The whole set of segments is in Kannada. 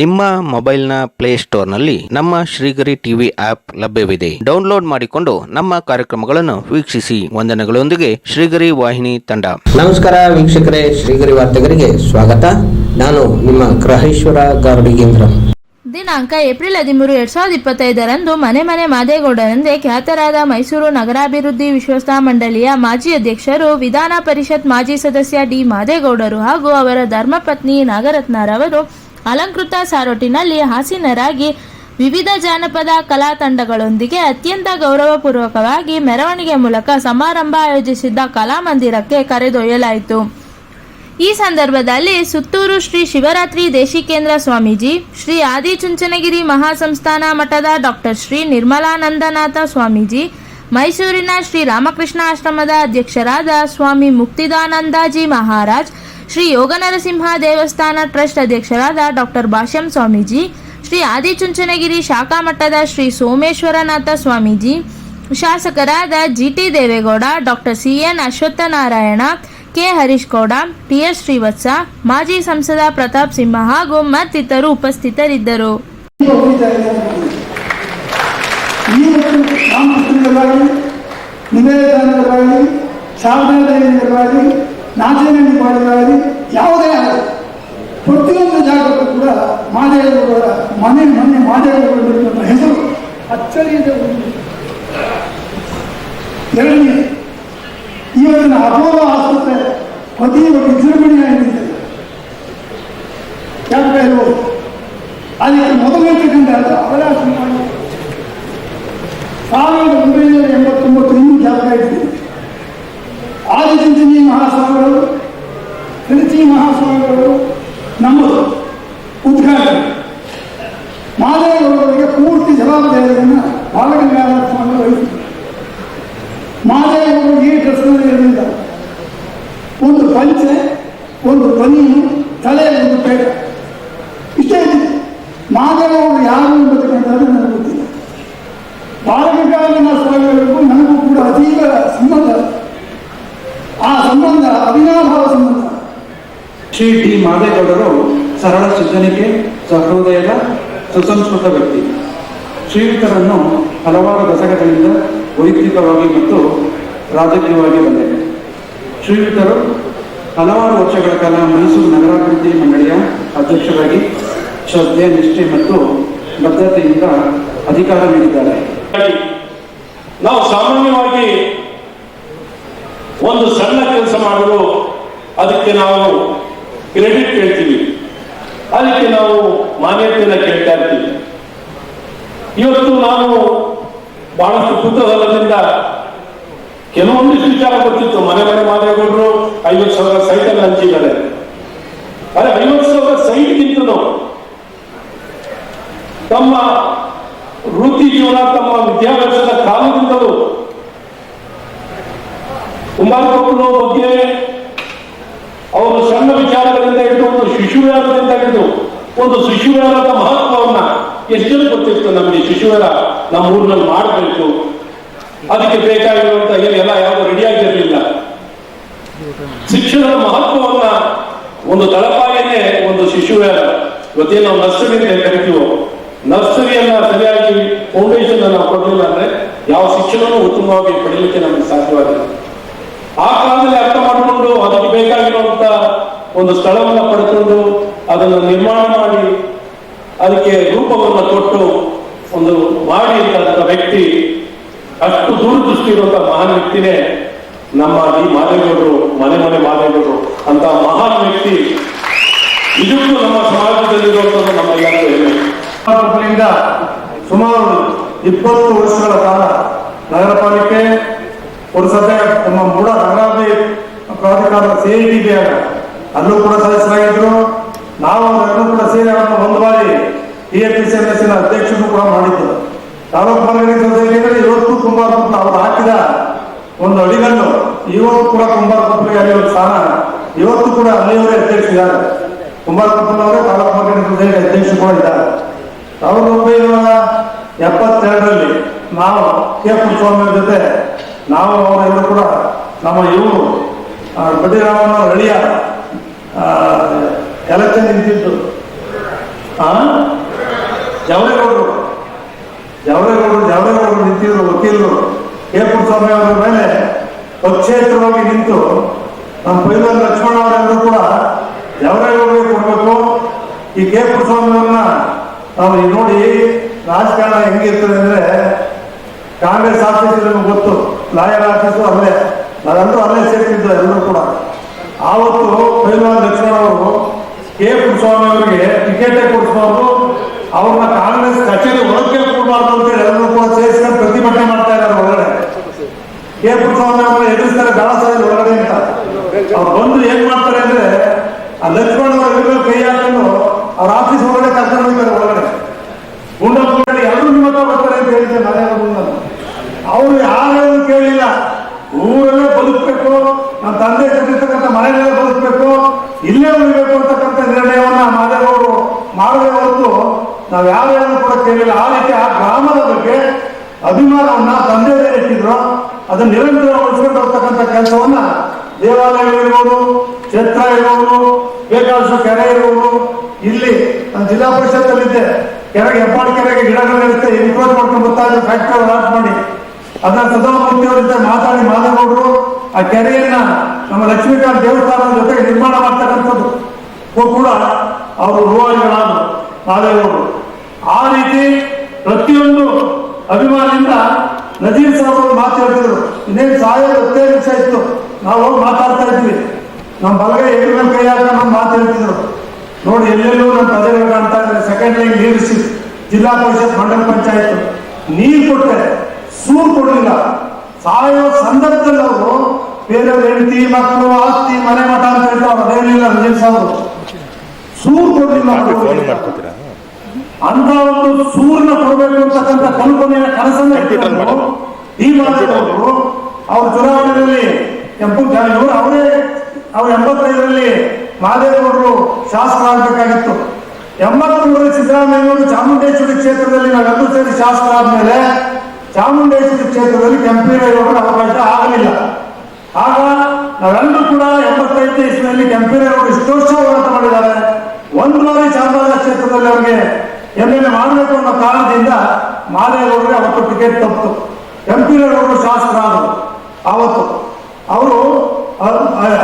ನಿಮ್ಮ ಮೊಬೈಲ್ನ ಪ್ಲೇಸ್ಟೋರ್ನಲ್ಲಿ ನಮ್ಮ ಶ್ರೀಗರಿ ಟಿವಿ ಆಪ್ ಲಭ್ಯವಿದೆ. ಡೌನ್ಲೋಡ್ ಮಾಡಿಕೊಂಡು ನಮ್ಮ ಕಾರ್ಯಕ್ರಮಗಳನ್ನು ವೀಕ್ಷಿಸಿ. ವಂದನೆಗಳೊಂದಿಗೆ ಶ್ರೀಗರಿ ವಾಹಿನಿ ತಂಡ. ನಮಸ್ಕಾರ ವೀಕ್ಷಕರೇ ಶ್ರೀಗರಿ ವಾರ್ತೆಗರಿಗೆ ಸ್ವಾಗತ. ನಾನು ನಿಮ್ಮ ಗ್ರಹೇಶ್ವರ ಗಾರ್ಡಿಗೇಂದ್ರ ದಿನಾಂಕ ಏಪ್ರಿಲ್ ಹದಿಮೂರು ಎರಡ್ ಸಾವಿರದ ಇಪ್ಪತ್ತೈದರಂದು ಮನೆ ಮನೆ ಮಾದೇಗೌಡರೆಂದೇ ಖ್ಯಾತರಾದ ಮೈಸೂರು ನಗರಾಭಿವೃದ್ಧಿ ವಿಶ್ವಸ್ಥ ಮಂಡಳಿಯ ಮಾಜಿ ಅಧ್ಯಕ್ಷರು ವಿಧಾನ ಪರಿಷತ್ ಮಾಜಿ ಸದಸ್ಯ ಡಿ ಮಾದೇಗೌಡರು ಹಾಗೂ ಅವರ ಧರ್ಮಪತ್ನಿ ನಾಗರತ್ನರವರು ಅಲಂಕೃತ ಸಾರೋಟಿನಲ್ಲಿ ಹಾಸೀನರಾಗಿ ವಿವಿಧ ಜಾನಪದ ಕಲಾ ತಂಡಗಳೊಂದಿಗೆ ಅತ್ಯಂತ ಗೌರವಪೂರ್ವಕವಾಗಿ ಮೆರವಣಿಗೆ ಮೂಲಕ ಸಮಾರಂಭ ಆಯೋಜಿಸಿದ್ದ ಕಲಾಮಂದಿರಕ್ಕೆ ಕರೆದೊಯ್ಯಲಾಯಿತು. ಈ ಸಂದರ್ಭದಲ್ಲಿ ಸುತ್ತೂರು ಶ್ರೀ ಶಿವರಾತ್ರಿ ದೇಶಿಕೇಂದ್ರ ಸ್ವಾಮೀಜಿ, ಶ್ರೀ ಆದಿಚುಂಚನಗಿರಿ ಮಹಾಸಂಸ್ಥಾನ ಮಠದ ಡಾಕ್ಟರ್ ಶ್ರೀ ನಿರ್ಮಲಾನಂದನಾಥ ಸ್ವಾಮೀಜಿ ಮೈಸೂರಿನ ಶ್ರೀ ರಾಮಕೃಷ್ಣ ಆಶ್ರಮದ ಅಧ್ಯಕ್ಷರಾದ ಸ್ವಾಮಿ ಮುಕ್ತಿದಾನಂದಾಜಿ ಮಹಾರಾಜ್, ಶ್ರೀ ಯೋಗನರಸಿಂಹ ದೇವಸ್ಥಾನ ಟ್ರಸ್ಟ್ ಅಧ್ಯಕ್ಷರಾದ ಡಾಕ್ಟರ್ ಭಾಷ್ಯಂ ಸ್ವಾಮೀಜಿ, ಶ್ರೀ ಆದಿಚುಂಚನಗಿರಿ ಶಾಖಾ ಮಠದ ಶ್ರೀ ಸೋಮೇಶ್ವರನಾಥ ಸ್ವಾಮೀಜಿ, ಶಾಸಕರಾದ GT Devegowda, doctor CN Ashwathnarayan, K. Harish Gowda TS Srivatsa, ಮಾಜಿ ಸಂಸದ ಪ್ರತಾಪ್ ಸಿಂಹ ಹಾಗೂ ಮತ್ತಿತರರು ಉಪಸ್ಥಿತರಿದ್ದರು. ಈ ಒಂದು ರಾಮಕೃಷ್ಣರಾಗಲಿ ನಿವೇದಾನರಾಗಲಿ ನಾಚನಿ ನಾಚೇನರಾಗಲಿ ಯಾವುದೇ ಆಗಲಿ ಪ್ರತಿಯೊಂದು ಜಾಗಕ್ಕೂ ಕೂಡ ಮಾದೇವರ ಮನೆ ಮನೆ ಮಾದೇವರು ಹೆಸರು ಅಚ್ಚರಿಯದ ಒಂದು ಎರಡನೇ ಇವತ್ತಿನ ಅಪೋಲೋ ಆಸ್ಪತ್ರೆ ಪ್ರತಿಯೊಬ್ಬ ವಿಜೃಂಭಣೆಯಾಗಿದೆ ಯಾಕೆ ಇರ್ಬೋದು ಅದಕ್ಕೆ ಮೊದಲಿರ್ತಕ್ಕಂಥ ಅವರ ಸಾವಿರದ ಒಂಬೈನೂರ ಎಂಬತ್ತೊಂಬತ್ತು ಇನ್ನೂ ಜಾಗ ಇದೆ. ಆದಿಚುಂಚನಿ ಮಹಾಸ್ವಾಮಿಗಳು ತಿರುಚಿ ಮಹಾಸ್ವಾಮಿಗಳು ನಮ್ಮದು ಉದ್ಘಾಟನೆ. ಮಾದೇವರಿಗೆ ಪೂರ್ತಿ ಜವಾಬ್ದಾರಿಯನ್ನು ಬಾಲಗಂಗಾಧರ ಸ್ವಾಮಿ ವಹಿಸಿದರು. ಮಾದೇವರು ಈ ಡ್ರೆಸ್ನಲ್ಲಿ ಇರಲಿಲ್ಲ ಒಂದು ಪಂಚೆ, ಒಂದು ಬನಿಯು ತಲೆ ಒಂದು ಪೇಟ ಇಷ್ಟೇ ಇತ್ತು ಮಾದೇವರು ಯಾರು ಎಂಬತಕ್ಕಂಥದ್ದು ನನಗೆ ಗೊತ್ತಿಲ್ಲ ಬಾಲಗಂಗಾಧರ ಸ್ವಾಮಿಗಳಿಗೂ ನನಗೂ ಕೂಡ ಅತೀವ ಸಂಬಂಧ ಆ ಸಂಬಂಧ ಶ್ರೀ ಡಿ ಮಾದೇಗೌಡರು ಸರಳ ಸಜ್ಜನಿಕೆ ಸಹೃದಯದ, ಸುಸಂಸ್ಕೃತ ವ್ಯಕ್ತಿ. ಶ್ರೀಯುತರನ್ನು ಹಲವಾರು ದಶಕಗಳಿಂದ ವೈಯಕ್ತಿಕವಾಗಿ ಮತ್ತು ರಾಜಕೀಯವಾಗಿ ಬಂದಿದೆ. ಶ್ರೀಯುತರು ಹಲವಾರು ವರ್ಷಗಳ ಕಾಲ ಮೈಸೂರು ನಗರಾಭಿವೃದ್ಧಿ ಮಂಡಳಿಯ ಅಧ್ಯಕ್ಷರಾಗಿ ಶ್ರದ್ಧೆ, ನಿಷ್ಠೆ ಮತ್ತು ಬದ್ಧತೆಯಿಂದ ಅಧಿಕಾರ ನೀಡಿದ್ದಾರೆ. ನಾವು ಸಾಮಾನ್ಯವಾಗಿ ಒಂದು ಸಣ್ಣ ಕೆಲಸ ಮಾಡಲು ಅದಕ್ಕೆ ನಾವು ಕ್ರೆಡಿಟ್ ಕೇಳ್ತೀವಿ. ಅದಕ್ಕೆ ನಾವು ಮಾನ್ಯತೆಯನ್ನು ಕೇಳ್ತಾ ಇರ್ತೀವಿ. ಇವತ್ತು ನಾನು ಬಹಳಷ್ಟು ಕುತೂಹಲದಿಂದ ಕೆಲವೊಂದಿಷ್ಟು ವಿಚಾರ ಗೊತ್ತಿತ್ತು ಮನೆ ಮನೆ ಮಾದೇಗೌಡರು ಐವತ್ತು ಸಾವಿರ ಸೈಟನ್ನು ಹಂಚಿದ್ದಾರೆ. ಅದೇ ಐವತ್ತು ಸಾವಿರ ಸೈಟ್ಗಿಂತಲೂ ತಮ್ಮ ವೃತ್ತಿ ಜೀವನ, ತಮ್ಮ ವಿದ್ಯಾಭ್ಯಾಸದ ಕಾಲದಿಂದಲೂ ಕುಮಾರಕೊಪ್ಪನ ಬಗ್ಗೆ ಅವರು ಸಣ್ಣ ವಿಚಾರಗಳಿಂದ ಹಿಡಿದು ಒಂದು ಶಿಶುವಿಹಾರದಿಂದ ಹಿಡಿದು ಒಂದು ಶಿಶುವಿಹಾರದ ಮಹತ್ವವನ್ನ ಎಷ್ಟು ಗೊತ್ತಿತ್ತು ನಮಗೆ? ಶಿಶುವೇರ ನಮ್ಮ ಊರಿನಲ್ಲಿ ಮಾಡಬೇಕು. ಅದಕ್ಕೆ ಬೇಕಾಗಿರುವಂತ ಎಲ್ಲ ಯಾವುದು ರೆಡಿಯಾಗಿರಲಿಲ್ಲ ಶಿಕ್ಷಣದ ಮಹತ್ವವನ್ನ ಒಂದು ತಳಪಾಯನೇ ಒಂದು ಶಿಶುವೇರ ಇವತ್ತೇ ನಾವು ನರ್ಸರಿ ಅಂತ ಕರಿತೀವೋ? ನರ್ಸರಿಯನ್ನ ಸರಿಯಾಗಿ ಫೌಂಡೇಶನ್ ನಾವು ಕೊಡಲಿಲ್ಲ ಅಂದ್ರೆ ಯಾವ ಶಿಕ್ಷಣವೂ ಉತ್ತಮವಾಗಿ ಪಡೆಯಲಿಕ್ಕೆ ನಮಗೆ ಸಾಧ್ಯವಾಗಿಲ್ಲ. ಆ ಕಾಲದಲ್ಲಿ ಅರ್ಥ ಮಾಡಿಕೊಂಡು ಅದಕ್ಕೆ ಬೇಕಾಗಿರುವಂತ ಒಂದು ಸ್ಥಳವನ್ನ ಪಡೆದುಕೊಂಡು ಅದನ್ನು ನಿರ್ಮಾಣ ಮಾಡಿ ಅದಕ್ಕೆ ರೂಪವನ್ನು ಕೊಟ್ಟು ಒಂದು ಮಾಡಿ ಅಂತ ವ್ಯಕ್ತಿ, ಅಷ್ಟು ದೂರದೃಷ್ಟಿ ಇರುವಂತ ಮಹಾನ್ ವ್ಯಕ್ತಿನೇ ನಮ್ಮ ಈ ಮಾದೇಗೌಡರು, ಮನೆ ಮನೆ ಮಾದೇಗೌಡರು ಅಂತ ಮಹಾನ್ ವ್ಯಕ್ತಿ ನಿಜಕ್ಕೂ ನಮ್ಮ ಸಮಾಜದಲ್ಲಿ ಕೊಪ್ಪಳಿಂದ ಸುಮಾರು ಇಪ್ಪತ್ತು ವರ್ಷಗಳ ಕಾಲ ನಗರ ಪಾಲಿಕೆ ಪುರಸಭೆ ನಮ್ಮ ಮೂಲ ನಗರಾಭಿವೃದ್ಧಿ ಪ್ರಾಧಿಕಾರ ಸಿ ಐ ಟಿ ಅಲ್ಲೂ ಕೂಡ ಸದಸ್ಯರಾಗಿದ್ರು ನಾವು ಅವರೆಲ್ಲರೂ ಕೂಡ ಸೇರಿ ಅವರನ್ನು ಒಂದು ಬಾರಿ ಟಿ ಎಫ್ ಸಿ ಎಂ ಎಸ್ಸಿನ ಅಧ್ಯಕ್ಷರು ಕೂಡ ಮಾಡಿದ್ದು ತಾಲೂಕು ಮಾರ್ಗಡಿ ಸೊಸೈಟಿಗಳು ಇವತ್ತು ಕುಂಬಾರಕೊಪ್ಪಲು ಅವರು ಹಾಕಿದ ಒಂದು ಅಡಿಗನ್ನು ಇವತ್ತು ಕೂಡ ಕುಂಬಾರಕೊಪ್ಪಲಿಗೆ ಅಲ್ಲಿ ಒಂದು ಸ್ಥಾನ ಇವತ್ತು ಕೂಡ ಅಲ್ಲಿಯವರೇ ಅಧ್ಯಕ್ಷರಿದ್ದಾರೆ ಕುಂಬಾರಕೊಪ್ಪಲವರೇ ತಾಲೂಕು ಮಾರ್ಗಡಿ ಸೊಸೈಟಿ ಅಧ್ಯಕ್ಷರು ಕೂಡ ಇದ್ದಾರೆ ಸಾವಿರದ ಒಂಬೈನೂರ ಎಪ್ಪತ್ತೆರಡರಲ್ಲಿ ನಾವು ಕೆ ಸ್ವಾಮಿ ಜೊತೆ ನಾವು ಅವರೆಲ್ಲರೂ ಕೂಡ ನಮ್ಮ ಇವರು ಬಡ್ಡಿರಾಮನ ಹಳಿಯ ಎಲೆಕ್ಷನ್ ನಿಂತಿದ್ದು. ಜವರೇಗೌಡರು ಜವರೇಗೌಡರು ಜವರೇಗೌಡರು ನಿಂತಿದ್ರು, ವಕೀಲರು. ಕೆ. ಸ್ವಾಮಿ ಅವರ ಮೇಲೆ ಪಕ್ಷೇತರವಾಗಿ ನಿಂತು ನಮ್ಮ ಪೈಲ ಲಕ್ಷ್ಮಣ ಅವರೆಲ್ಲರೂ ಕೂಡ ಜವರೇಗೌಡರಿಗೆ ಕೊಡಬೇಕು. ಈ ಕೆ. ಸ್ವಾಮಿ ಅವರನ್ನ ನಾವು ನೋಡಿ ರಾಜಕಾರಣ ಹೆಂಗಿರ್ತದೆ ಅಂದ್ರೆ ಕಾಂಗ್ರೆಸ್ ಆಫೀಸ್ ಗೊತ್ತು. ಲಾಯರ್ ಆಫೀಸು ಅಲ್ಲೇ. ನಾವೆಲ್ಲರೂ ಅಲ್ಲೇ ಸೇರ್ತಿದ್ದು ಎಲ್ಲರೂ ಕೂಡ. ಆವತ್ತು ಪೈಲ್ವಾನ್ ಲಕ್ಷ್ಮಣ ಅವರು ಕೆ ಸ್ವಾಮಿ ಅವರಿಗೆ ಟಿಕೆಟ್ ಕೊಡಿಸಬಾರ್ದು. ಅವ್ರನ್ನ ಕಾಂಗ್ರೆಸ್ ಕಚೇರಿ ಒಳಗೆ ಕೊಡಬಾರ್ದು ಅಂತ ಹೇಳಿ ಎಲ್ಲರೂ ಕೂಡ ಸೇರಿಸ್ಕೊಂಡು ಪ್ರತಿಭಟನೆ ಮಾಡ್ತಾ ಇದ್ದಾರೆ ಒಳಗಡೆ. ಕೆ ಸ್ವಾಮಿ ಅವರನ್ನ ಎದುರಿಸ್ತಾರೆ ಗಾಳಸಾಲಿ ಒಳಗಡೆ ಅಂತ. ಅವ್ರು ಬಂದು ಏನ್ ಮಾಡ್ತಾರೆ ಅಂದ್ರೆ ಆ ಲಕ್ಷ್ಮಣ ಅವರ ಕೈ ಹಾಕೊಂಡು ಅವ್ರ ಆಫೀಸ್ ಒಳಗಡೆ ಕರ್ಕೊಂಡು ಹೋಗ್ತಾರೆ ಒಳಗಡೆ ಗುಂಡಪ್ಪಗಡೆ ಎಲ್ಲರೂ ನಿಮ್ಮ ಹತ್ರ ಬರ್ತಾರೆ ಅಂತ ಹೇಳಿದ್ದೆ ನಾನೇ ಮುಂದೆ ಅವರು ಯಾರು ಕೇಳಿಲ್ಲ ಊರಲ್ಲೇ ಬದುಕಬೇಕು ನಮ್ಮ ತಂದೆ ಕಟ್ಟಿರ್ತಕ್ಕಂಥ ಮನೆಯಲ್ಲೇ ಬದುಕಬೇಕು ಇಲ್ಲೇ ನಿರ್ಣಯವನ್ನು ಮಾದೇವರು ಮಾಡದೆ ಹೊರತು ನಾವು ಯಾರ್ಯಾರು ಕೂಡ ಕೇಳಿಲ್ಲ. ಆ ರೀತಿ ಆ ಗ್ರಾಮದ ಬಗ್ಗೆ ಅಭಿಮಾನವನ್ನ ತಂದೆಯೇ ಇಟ್ಟಿದ್ರು. ಅದನ್ನ ನಿರಂತರ ಉಳಿಸ್ಕೊಂಡು ಹೋಗ್ತಕ್ಕಂಥ ಕೆಲಸವನ್ನ ದೇವಾಲಯಗಳಿರ್ಬೋದು ಕ್ಷೇತ್ರ ಇರ್ಬೋದು, ಬೇಕಾದಷ್ಟು ಕೆರೆ ಇರ್ಬೋದು, ಇಲ್ಲಿ ನಮ್ಮ ಜಿಲ್ಲಾ ಪರಿಷತ್ ಅಲ್ಲಿದ್ದೆ ಕೆರೆಗೆ, ಹೆಬ್ಬಾಳು ಕೆರೆಗೆ ಗಿಡಗಳಿರುತ್ತೆ ಎನ್ಕ್ರೋಚ್ ಮಾಡ್ಕೊಂಡು ಬರ್ತಾ ಇದ್ರು. ಫ್ಯಾಕ್ಟರಿ ಲಾಟ್ ಮಾಡಿ. ಅದನ್ನ ಸದಾಮೂರ್ತಿ ಮಾತಾಡಿ ಮಾಧವಗೌಡರು ಆ ಕೆರೆಯನ್ನ ನಮ್ಮ ಲಕ್ಷ್ಮೀಕಾಂತ್ ದೇವಸ್ಥಾನದ ಜೊತೆಗೆ ನಿರ್ಮಾಣ ಮಾಡ್ತಕ್ಕಂಥದ್ದು. ಕೂಡ ಅವರು ಹೂವಾಗಿಗಳಾದರು ಆದರೆ ಅವರು ಆ ರೀತಿ ಪ್ರತಿಯೊಂದು ಅಭಿಮಾನಿಯಿಂದ ನಜೀರ್ ಸಾಹೇಬ್ ಅವರು ಮಾತು ಹೇಳ್ತಿದ್ರು. ಇನ್ನೇನು ಸಾಯೋ ಹತ್ತೇ ನಿಮಿಷ ಇತ್ತು. ನಾವು ಹೋಗಿ ಮಾತಾಡ್ತಾ ಇದ್ವಿ. ನಮ್ಮ ಬಲಗೈ ಎದ್ರ ಮೇಲೆ ಕೈ ಹಾಕ ನಮ್ಮ ಮಾತು ಹೇಳ್ತಿದ್ರು. ನೋಡಿ, ಎಲ್ಲೆಲ್ಲೂ ನಮ್ಮ ಪದವಿಗಳು ಕಾಣ್ತಾ ಇದ್ದಾರೆ ಸೆಕೆಂಡ್ ಲೈನ್ ಲೀಡರ್ಶಿಪ್ ಜಿಲ್ಲಾ ಪರಿಷತ್ ಮಂಡಲ ಪಂಚಾಯತ್ ನೀರು ಕೊಟ್ಟರೆ ಸೂರು ಕೊಡಲಿಲ್ಲ. ಸಾಯೋ ಸಂದರ್ಭದಲ್ಲಿ ಅವರು ಬೇರೆಯವ್ರ ಹೆಂಡತಿ ಮಕ್ಕಳು ಆಸ್ತಿ, ಮನೆ ಮಠ ಅಂತ ಹೇಳ್ತಾರೆ ಅದೇನಿಲ್ಲ ನಜೀರ್ ಸಾಹೇಬ್ ಸೂರು ಕೊಡಲಿಲ್ಲ ಅಂತ ಒಂದು ಸೂರ್ನ ಕೊಡಬೇಕು ಅಂತಕ್ಕಂಥ ಕಲ್ಪನೆಯ ಕನಸನ್ನ ಈ ಮಾತವರು ಅವ್ರ ಚುನಾವಣೆಯಲ್ಲಿ ಕೆಂಪು ಇವರು ಅವರೇ ಅವ್ರ ಎಂಬತ್ತೈದರಲ್ಲಿ ಮಹಾದೇವಗೌಡರು ಶಾಸಕ ಆಗಬೇಕಾಗಿತ್ತು. ಎಂಬತ್ಮೂರರಲ್ಲಿ ಸಿದ್ದರಾಮಯ್ಯವರು ಚಾಮುಂಡೇಶ್ವರಿ ಕ್ಷೇತ್ರದಲ್ಲಿ ನಾವೆಲ್ಲರೂ ಸೇರಿ ಶಾಸಕ ಆದ್ಮೇಲೆ ಚಾಮುಂಡೇಶ್ವರಿ ಕ್ಷೇತ್ರದಲ್ಲಿ ಕೆಂಪೇಗೌಡರ ಅವಕಾಶ ಆಗಲಿಲ್ಲ. ಆಗ ನಾವೆಲ್ಲರೂ ಕೂಡ ಎಂಬತ್ತೈದನೇ ಇಸ್ವಿಯಲ್ಲಿ ಕೆಂಪೇಗೌಡರು ಇಷ್ಟು ವರ್ಷ ಹೋರಾಟ ಮಾಡಿದ್ದಾರೆ. ಒಂದು ಬಾರಿ ಚಾಮರಾಜ ಕ್ಷೇತ್ರದಲ್ಲಿ ಅವರಿಗೆ ಎಂ ಎಲ್ ಎ ಮಾಡಬೇಕು ಅನ್ನೋ ಕಾರಣದಿಂದ ಮಾದೇಗೌಡರಿಗೆ ಅವತ್ತು ಟಿಕೆಟ್ ತಪ್ಪಿತು ಶಾಸಕ ಶಾಸಕರಾದರು ಅವತ್ತು ಅವರು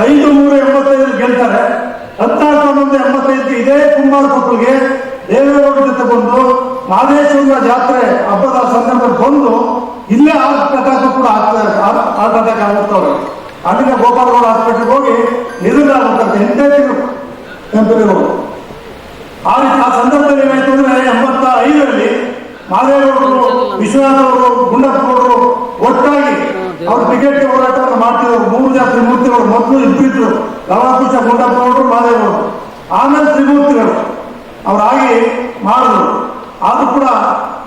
ಐದು ನೂರ ಎಂಬತ್ತೈದು ಗೆಲ್ತಾರೆ. ಹದಿನಾರು ಹನ್ನೊಂದು ಎಂಬತ್ತೈದು ಇದೇ ಕುಮಾರ ಕೊಪ್ಪಳಿಗೆ ದೇವೇಗೌಡರ ಜೊತೆ ಬಂದು ಮಾದೇಶ್ವರ ಜಾತ್ರೆ ಹಬ್ಬದ ಸಂದರ್ಭದಲ್ಲಿ ಬಂದು ಇಲ್ಲೇ ಹಾರ್ಟ್ ಅಟ್ಯಾಕ್ ಕೂಡ ಆಗ್ತಾರೆ ಹಾರ್ಟ್ ಅಟ್ಯಾಕ್ ಆಗುತ್ತವ್ರೆ ಅಲ್ಲಿಂದ ಗೋಪಾಲಗೌಡ ಹಾಸ್ಪಿಟಲ್ಗೆ ಹೋಗಿ ನಿಧನ ಆಗ್ತಾರೆ ಎಂಟೇ ತಿಂಗಳು. ಕೆಂಪೇಗೌಡರು ಆ ರೀತಿ ಆ ಸಂದರ್ಭದಲ್ಲಿ ಏನಾಯ್ತು ಅಂದ್ರೆ ಎಂಬತ್ತ ಐದರಲ್ಲಿ ಮಾದೇವರು ವಿಶ್ವನಾಥ್ ಅವರು ಗುಂಡಪ್ಪಗೌಡರು ಒಟ್ಟಾಗಿ ಅವ್ರ ಟಿಕೆಟ್ ಹೋರಾಟವನ್ನು ಮಾಡ್ತಿದ್ರು ಮೂರು ಜನ ತ್ರಿಮೂರ್ತಿಗಳು ಮೊದಲು ಇಬ್ಬರಿದ್ರು ಗುಂಡಪ್ಪ ಅವರು ಮಾದೇವರು ಆಮೇಲೆ ತ್ರಿಮೂರ್ತಿಗಳು. ಅವರಾಗಿ ಮಾಡಿದ್ರು. ಆದ್ರೂ ಕೂಡ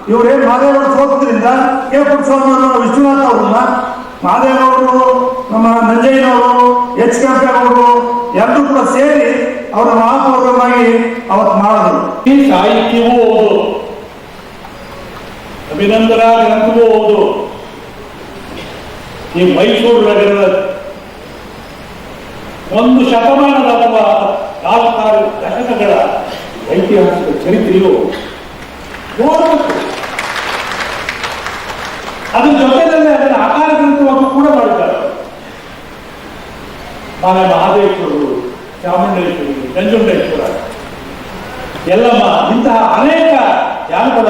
ಇವರೇನು ಮಾದೇವರು ಸೋತದ್ರಿಂದ ಕೆ ಪುಟ್ಟಸ್ವಾಮಿ ಅವರು ವಿಶ್ವನಾಥ್ ಅವ್ರನ್ನ ಅವರು ನಮ್ಮ ನಂಜಯ್ಯನವರು, ಎಚ್ ಕೆಂಪೇಗೌಡರು ಎಲ್ಲರೂ ಕೂಡ ಸೇರಿ ಅವರ ಮಹಾಪೌರರಾಗಿ ಅವತ್ತು ಮಾಡಿದ್ರು. ಈ ಸಾಹಿತ್ಯವೂ ಹೌದು. ಅಭಿನಂದನ ಗ್ರಂಥವೂ ಹೌದು. ಈ ಮೈಸೂರು ನಗರದ ಒಂದು ಶತಮಾನದ ಅಥವಾ ನಾಲ್ಕಾರು ದಶಕಗಳ ಐತಿಹಾಸಿಕ ಚರಿತ್ರೆಯು ನೋಡಬೇಕು. ಅದ್ರ ಜೊತೆಯಲ್ಲಿ ಅದನ್ನು ಆಕಾರ ಗ್ರಂಥವನ್ನು ಕೂಡ ಮಾಡಿದ್ದಾರೆ. ಮಾನ ಮಹಾದೇಶ್ವರರು ಚಾಮುಂಡೇಶ್ವರಿ ನಂಜುಂಡೇಶ್ವರ ಎಲ್ಲಮ್ಮ, ಇಂತಹ ಅನೇಕ ಜಾನಪದ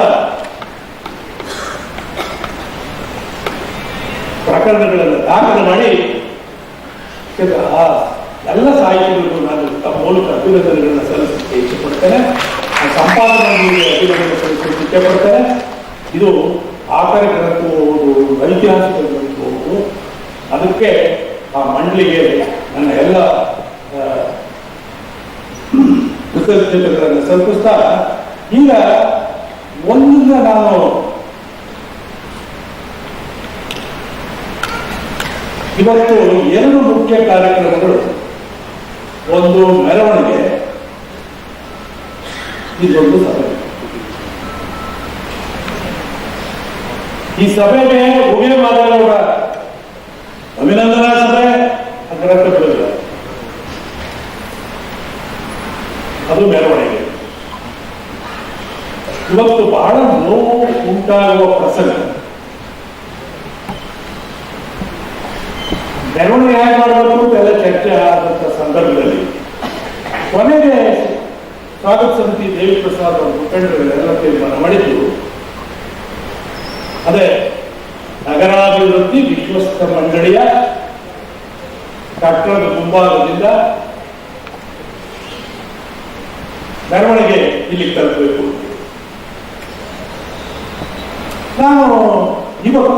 ಪ್ರಕರಣಗಳನ್ನು ದಾಖಲೆ ಮಾಡಿ ಎಲ್ಲ ಸಾಹಿತ್ಯಗಳಿಗೂ ನಾನು ತಮ್ಮ ಮೂಲಕ ಅಭಿನಂದನೆಗಳನ್ನು ಸಲ್ಲಿಸಲಿಕ್ಕೆ ಇಚ್ಛೆಪಡ್ತೇನೆ. ಆ ಸಂಪಾದನೆಗಳಿಗೆ ಅಭಿನಂದನೆ ಸಲ್ಲಿಸಲಿಕ್ಕೆ ಇಚ್ಛೆಪಡ್ತೇನೆ. ಇದು ಆಕಾರ ಗ್ರಂಥವು ಐತಿಹಾಸಿಕ ಗ್ರಂಥವು ಅದಕ್ಕೆ ಆ ಮಂಡಳಿಗೆ ನನ್ನ ಎಲ್ಲ ಕೃತಜ್ಞತೆಗಳನ್ನು ಸಲ್ಪಿಸ್ತಾ ಈಗ ಒಂದನ್ನ ನಾನು ಇವತ್ತು ಎರಡು ಮುಖ್ಯ ಕಾರ್ಯಕ್ರಮಗಳು. ಒಂದು ಮೆರವಣಿಗೆ ಇದೊಂದು ಸಭೆ. ಈ ಸಭೆಗೆ ಉಭಯ ಮಾತಾಡೋಣ ಅಭಿನಂದನಾ ಸಭೆ ಅದರ ಅದು ಮೆರವಣಿಗೆ. ಇವತ್ತು ಬಹಳ ನೋವು ಉಂಟಾಗುವ ಪ್ರಸಂಗ. ಮೆರವಣಿಗೆ ಹೇಗೆ ಮಾಡಬೇಕು ಅಂತ ಎಲ್ಲ ಚರ್ಚೆ ಆದಂತ ಸಂದರ್ಭದಲ್ಲಿ ಕೊನೆಗೆ ಸ್ವಾಗತ ಸಮಿತಿ ದೇವಿ ಪ್ರಸಾದ್ ಅವರ ಮುಖಂಡರುಗಳೆಲ್ಲ ತೀರ್ಮಾನ ಮಾಡಿದ್ದು, ಅದೇ ನಗರಾಭಿವೃದ್ಧಿ ವಿಶ್ವಸ್ತ ಮಂಡಳಿಯ ಕಟ್ಟಡದ ಮುಂಭಾಗದಿಂದ ಮೆರವಣಿಗೆ ಇಲ್ಲಿ ತಲುಪಬೇಕು. ನಾನು ಇವತ್ತು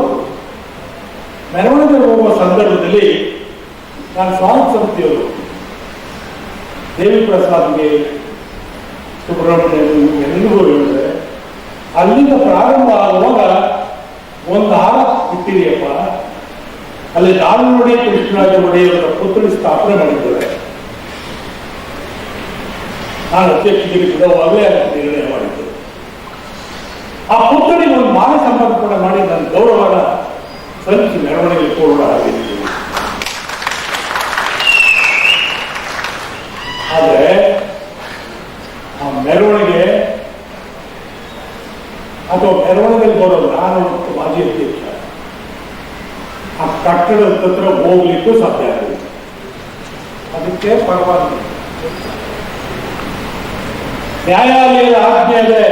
ಮೆರವಣಿಗೆ ಹೋಗುವ ಸಂದರ್ಭದಲ್ಲಿ ನಾನು ಸ್ವಾಮಿ ಸಮಿತಿಯವರು ದೇವಿ ಪ್ರಸಾದ್ಗೆ ಸುಬ್ರಹ್ಮಣ್ಯ ಎಲ್ಲರಿಗೂ ಹೇಳಿದ್ರೆ ಅಲ್ಲಿಂದ ಪ್ರಾರಂಭ ಆಗುವಾಗ ಒಂದು ಹಾರ ಇಟ್ಟಿದೆಯಪ್ಪ. ಅಲ್ಲಿ ನಾಲ್ನುಡಿ ಕೃಷ್ಣರಾಜ ಒಡೆಯವರ ಪುತ್ರಿ ಸ್ಥಾಪನೆ ಮಾಡಿದ್ದಾರೆ. ನಾನು ಅಧ್ಯಕ್ಷರಿಗೆ ನಿರ್ಣಯ ಮಾಡಿದ್ದೆ. ಆ ಪುತ್ಥಳಿಗೆ ಒಂದು ಮಾನ ಸಂಪರ್ಕ ಮಾಡಿ ನನ್ನ ಗೌರವನ ಸಲ್ಲಿಸಿ ಮೆರವಣಿಗೆ ಪೂರ್ಣ ಆಗಿತ್ತು. ಆದರೆ ಆ ಮೆರವಣಿಗೆ ಅಥವಾ ಮೆರವಣಿಗೆ ಬರೋದು ನಾನು ಮಾಜಿ ಅಧ್ಯಕ್ಷ, ಆ ಕಟ್ಟಡದ ಹತ್ರ ಹೋಗ್ಲಿಕ್ಕೂ ಸಾಧ್ಯ ಆಗಲಿಲ್ಲ ಅದಕ್ಕೆ ಪರವಾಗಿ ನ್ಯಾಯಾಲಯದ ಆಜ್ಞೆ ಇದೆ.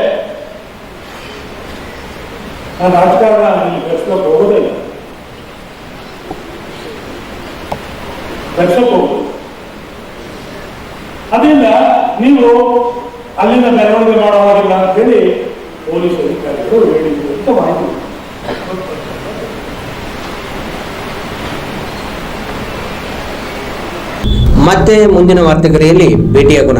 ನಾನು ರಾಜಕಾರಣ ಬೆಳೆಸ್ಲಿಕ್ಕೆ ಹೋಗೋದಿಲ್ಲ ಹೋಗುದು ಅದರಿಂದ ನೀವು ಅಲ್ಲಿಂದ ಮೆರವಣಿಗೆ ಮಾಡುವಾಗಿಲ್ಲ ಅಂತೇಳಿ ಪೊಲೀಸ್ ಅಧಿಕಾರಿಗಳು ಹೇಳಿದ್ರು ಅಂತ ಮಾಹಿತಿ. ಮತ್ತೆ ಮುಂದಿನ ವಾರ್ತೆಗರಿಯಲ್ಲಿ ಭೇಟಿಯಾಗೋಣ.